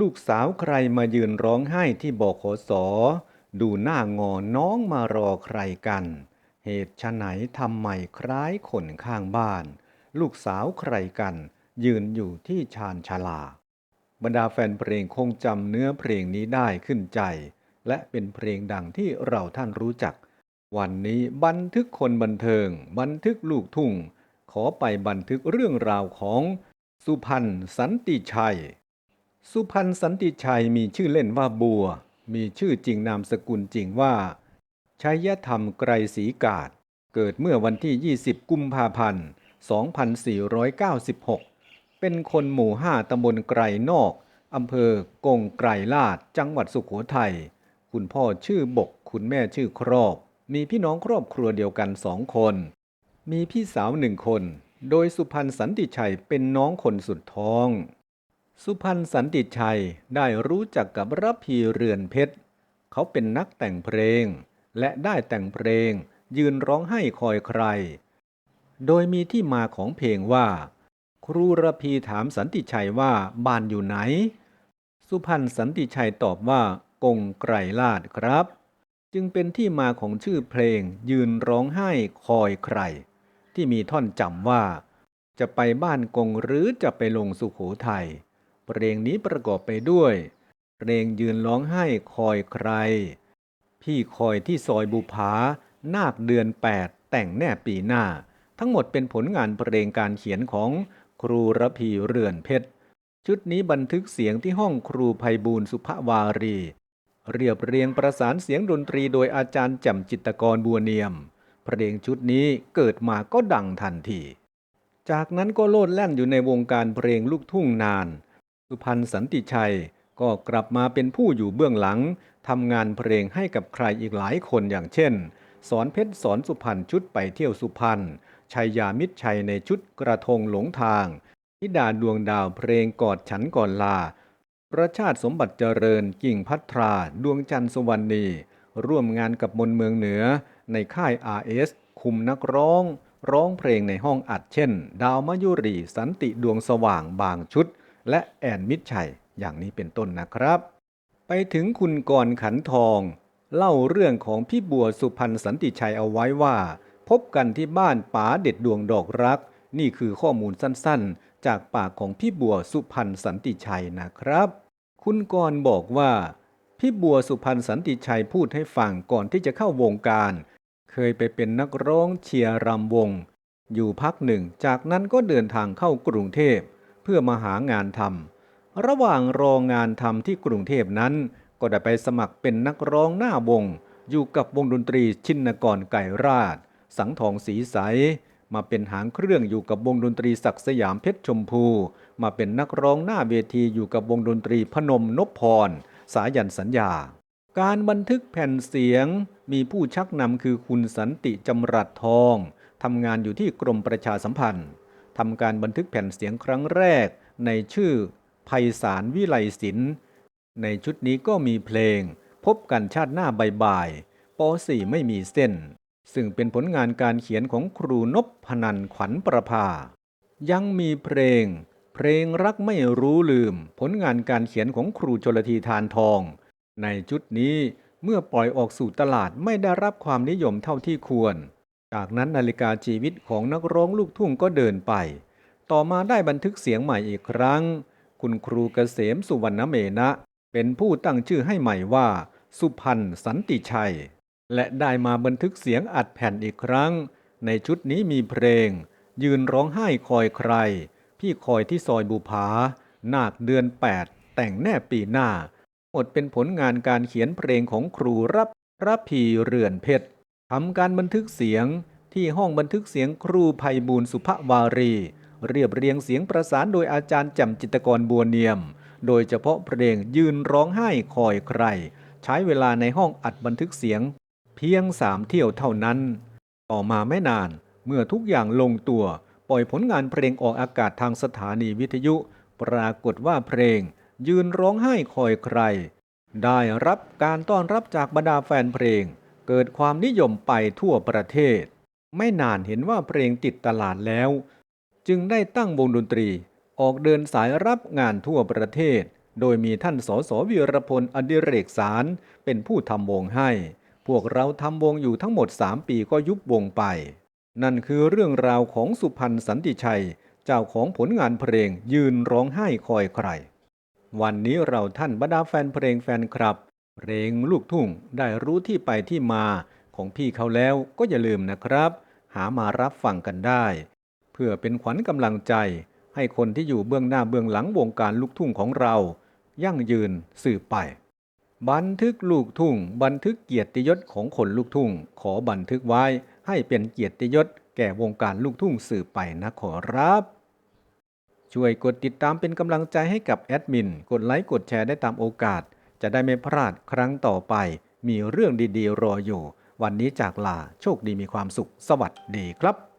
ลูกสาวใครมายืนร้องไห้ที่บขส ดูหน้างอน้องมารอใครกัน เหตุไฉนทำไมคล้ายคนข้างบ้าน ลูกสาวใครกัน ยืนอยู่ที่ชานชาลา บรรดาแฟนเพลงคงจำเนื้อเพลงนี้ได้ขึ้นใจ และเป็นเพลงดังที่เราท่านรู้จัก วันนี้บันทึกคนบันเทิง บันทึกลูกทุ่ง ขอไปบันทึกเรื่องราวของ สุพรรณสันติชัย สุพรรณสันติชัยมีชื่อเล่นว่าบัว มีชื่อจริงนามสกุลจริงว่า ชัยธรรมไกรศรีกาศ เกิดเมื่อวันที่ 20 กุมภาพันธ์ 2496 เป็นคนหมู่5ตำบลไกรนอก อำเภอกงไกรลาด จังหวัดสุขโขทัย คุณพ่อชื่อบก คุณแม่ชื่อครอบ มีพี่น้องครอบครัวเดียวกันสองคน มีพี่สาวหนึ่งคน โดยสุพรรณสันติชัยเป็นน้องคนสุดท้อง สุพรรณสันติชัยได้รู้จักกับรพีเรือนเพชร เขาเป็นนักแต่งเพลง และได้แต่งเพลง ยืนร้องไห้คอยใคร โดยมีที่มาของเพลงว่า ครูระพีถามสันติชัยว่าบ้านอยู่ไหน สุพรรณสันติชัยตอบว่ากงไกรลาดครับ จึงเป็นที่มาของชื่อเพลง ยืนร้องไห้คอยใคร ที่มีท่อนจำว่า จะไปบ้านกงหรือจะไปลงสุขโขทัย เพลงนี้ประกอบไปด้วย เพลงยืนร้องไห้คอยใคร พี่คอยที่ซอยบุภา นาคเดือน 8 แต่งแน่ปีหน้า ทั้งหมดเป็นผลงานเพลงการเขียนของครูระพีเรือนเพชร ชุดนี้บันทึกเสียงที่ห้องครูภัยบูลย์สุภวารี เรียบเรียงประสานเสียงดนตรีโดยอาจารย์แจ่มจิตกรบัวเนียม เพลงชุดนี้เกิดมาก็ดังทันที จากนั้นก็โลดแล่นอยู่ในวงการเพลงลูกทุ่งนาน สุพรรณสันติชัย ก็กลับมาเป็นผู้อยู่เบื้องหลังทำงานเพลงให้กับใครอีกหลายคนอย่างเช่น สอนเพชรสอนสุพรรณชุดไปเที่ยวสุพรรณชัยยามิตรชัยในชุดกระทงหลงทางธิดาดวงดาวเพลงกอดฉันก่อนลา ประชาติสมบัติเจริญกิ่งพัทรา ดวงจันทร์สวรรณี ร่วมงานกับมนเมืองเหนือ ในค่าย RS คุมนักร้อง ร้องเพลงในห้องอัดเช่น ดาวมายุรี สันติดวงสว่างบางชุด และแอนมิตรชัยอย่างนี้เป็นต้นนะครับ ไปถึงคุณกรขันทอง เล่าเรื่องของพี่บัวสุพรรณสันติชัยเอาไว้ว่า พบกันที่บ้านป๋าเด็ดดวงดอกรัก นี่คือข้อมูลสั้นๆ จากปากของพี่บัวสุพรรณสันติชัยนะครับ คุณกรบอกว่า พี่บัวสุพรรณสันติชัยพูดให้ฟังก่อนที่จะเข้าวงการ เคยไปเป็นนักร้องเชียร์รำวง อยู่พักหนึ่ง จากนั้นก็เดินทางเข้ากรุงเทพ เพื่อมาหางานทำระหว่างรองานทำที่กรุงเทพนั้น ก็ได้ไปสมัครเป็นนักร้องหน้าวง อยู่กับวงดนตรีชินกรไก่ราช สังทองสีใส มาเป็นหางเครื่องอยู่กับวงดนตรีศักดิ์สยามเพชรชมพู มาเป็นนักร้องหน้าเวทีอยู่กับวงดนตรีพนมนพพร สายันสัญญา การบันทึกแผ่นเสียงมีผู้ชักนำคือคุณสันติจำรัดทองทำงานอยู่ที่กรมประชาสัมพันธ์ ทำการบันทึกแผ่นเสียงครั้งแรก ในชื่อไพศาลวิไลศิลป์ในชุดนี้ก็มีเพลง พบกันชาติหน้าบ่ายๆป .4 ไม่มีเส้น ซึ่งเป็นผลงานการเขียนของครูนพพนันขวัญประภา ยังมีเพลง เพลงรักไม่รู้ลืม ผลงานการเขียนของครูชลธีทานทอง ในชุดนี้เมื่อปล่อยออกสู่ตลาดไม่ได้รับความนิยมเท่าที่ควร จากนั้นนาฬิกาชีวิตของนักร้องลูกทุ่งก็เดินไป ต่อมาได้บันทึกเสียงใหม่อีกครั้ง คุณครูเกษมสุวรรณเมนะ เป็นผู้ตั้งชื่อให้ใหม่ว่า สุพรรณสันติชัย และได้มาบันทึกเสียงอัดแผ่นอีกครั้ง ในชุดนี้มีเพลง ยืนร้องไห้คอยใคร พี่คอยที่ซอยบุภา นาคเดือน 8 แต่งแน่ปีหน้าหมดเป็นผลงานการเขียนเพลงของครูรับรับพีเรือนเพชรำการบันทึกเสียงที่ห้องบันทึกเสียงครูภัยบูลสุภวารี เรียบเรียงเสียงประสานโดยอาจารย์แจ่มจิตกรบัวเนียม โดยเฉพาะเพลงยืนร้องไห้คอยใคร ใช้เวลาในห้องอัดบันทึกเสียง เพียงสามเที่ยวเท่านั้น ต่อมาไม่นานเมื่อทุกอย่างลงตัว ปล่อยผลงานเพลงออกอากาศทางสถานีวิทยุ ปรากฏว่าเพลง ยืนร้องไห้คอยใคร ได้รับการต้อนรับจากบรรดาแฟนเพลง เกิดความนิยมไปทั่วประเทศ ไม่นานเห็นว่าเพลงติดตลาดแล้ว จึงได้ตั้งวงดนตรีออกเดินสายรับงานทั่วประเทศ โดยมีท่านสสวีรพลอดิเรกสารเป็นผู้ทำวงให้ พวกเราทำวงอยู่ทั้งหมด 3 ปีก็ยุบวงไป นั่นคือเรื่องราวของสุพรรณสันติชัย เจ้าของผลงานเพลงยืนร้องไห้คอยใคร วันนี้เราท่านบรรดาแฟนเพลงแฟนคลับ เพลงลูกทุ่งได้รู้ที่ไปที่มาของพี่เขาแล้วก็อย่าลืมนะครับ หามารับฟังกันได้ เพื่อเป็นขวัญกำลังใจ ให้คนที่อยู่เบื้องหน้าเบื้องหลังวงการลูกทุ่งของเรา ยั่งยืนสืบไป บันทึกลูกทุ่ง บันทึกเกียรติยศของคนลูกทุ่ง ขอบันทึกไว้ให้เป็นเกียรติยศแก่วงการลูกทุ่งสืบไปนะขอรับช่วยกดติดตามเป็นกำลังใจให้กับแอดมิน กดไลค์กดแชร์ได้ตามโอกาส จะได้ไม่พลาดครั้งต่อไป มีเรื่องดีๆ รออยู่ วันนี้จากลาโชคดีมีความสุข สวัสดีครับ